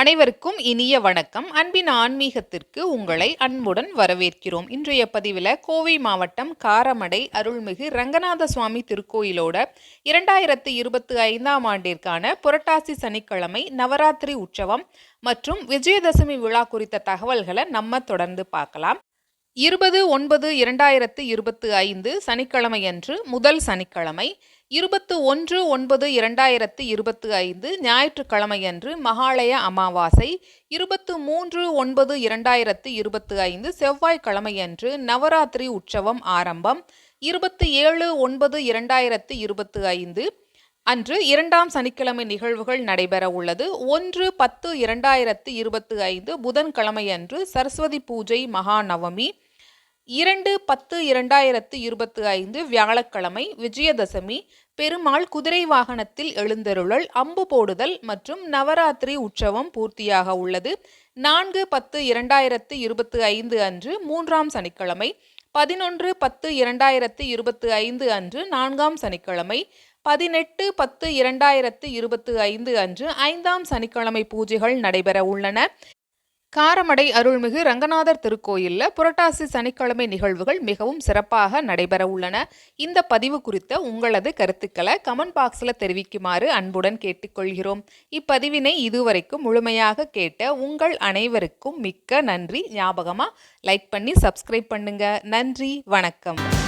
அனைவருக்கும் இனிய வணக்கம். அன்பின் ஆன்மீகத்திற்கு உங்களை அன்புடன் வரவேற்கிறோம். இன்றைய பதிவில் கோவை மாவட்டம் காரமடை அருள்மிகு ரங்கநாத சுவாமி திருக்கோயிலோட இரண்டாயிரத்து இருபத்தி ஐந்தாம் ஆண்டிற்கான புரட்டாசி சனிக்கிழமை நவராத்திரி உற்சவம் மற்றும் விஜயதசமி விழா குறித்த தகவல்களை நம்ம தொடர்ந்து பார்க்கலாம். இருபது ஒன்பது இரண்டாயிரத்து இருபத்து ஐந்து சனிக்கிழமையன்று முதல் சனிக்கிழமை இருபத்து ஒன்று ஒன்பது இரண்டாயிரத்து இருபத்து ஐந்து ஞாயிற்றுக்கிழமையன்று மகாலய அமாவாசை இருபத்து மூன்று ஒன்பது இரண்டாயிரத்து இருபத்து ஐந்து செவ்வாய்க்கிழமையன்று நவராத்திரி உற்சவம் ஆரம்பம் இருபத்தி ஏழு ஒன்பது இரண்டாயிரத்து இருபத்து ஐந்து அன்று இரண்டாம் சனிக்கிழமை நிகழ்வுகள் நடைபெற உள்ளது. ஒன்று பத்து இரண்டாயிரத்து இருபத்து ஐந்து புதன்கிழமையன்று சரஸ்வதி பூஜை மகாநவமி இரண்டு பத்து இரண்டாயிரத்து இருபத்து ஐந்து வியாழக்கிழமை விஜயதசமி பெருமாள் குதிரை வாகனத்தில் எழுந்தருளல் அம்பு போடுதல் மற்றும் நவராத்திரி உற்சவம் பூர்த்தியாக உள்ளது. நான்கு பத்து இரண்டாயிரத்து இருபத்து ஐந்து அன்று மூன்றாம் சனிக்கிழமை பதினொன்று பத்து இரண்டாயிரத்து இருபத்து ஐந்து அன்று நான்காம் சனிக்கிழமை பதினெட்டு பத்து இரண்டாயிரத்து இருபத்து ஐந்து அன்று ஐந்தாம் சனிக்கிழமை பூஜைகள் நடைபெற உள்ளன. காரமடை அருள்மிகு ரங்கநாதர் திருக்கோயிலில் புரட்டாசி சனிக்கிழமை நிகழ்வுகள் மிகவும் சிறப்பாக நடைபெற உள்ளன. இந்த பதிவு குறித்த உங்களது கருத்துக்களை கமெண்ட் பாக்ஸில் தெரிவிக்குமாறு அன்புடன் கேட்டுக்கொள்கிறோம். இப்பதிவினை இதுவரைக்கும் முழுமையாக கேட்ட உங்கள் அனைவருக்கும் மிக்க நன்றி. ஞாபகமாக லைக் பண்ணி சப்ஸ்கிரைப் பண்ணுங்க. நன்றி. வணக்கம்.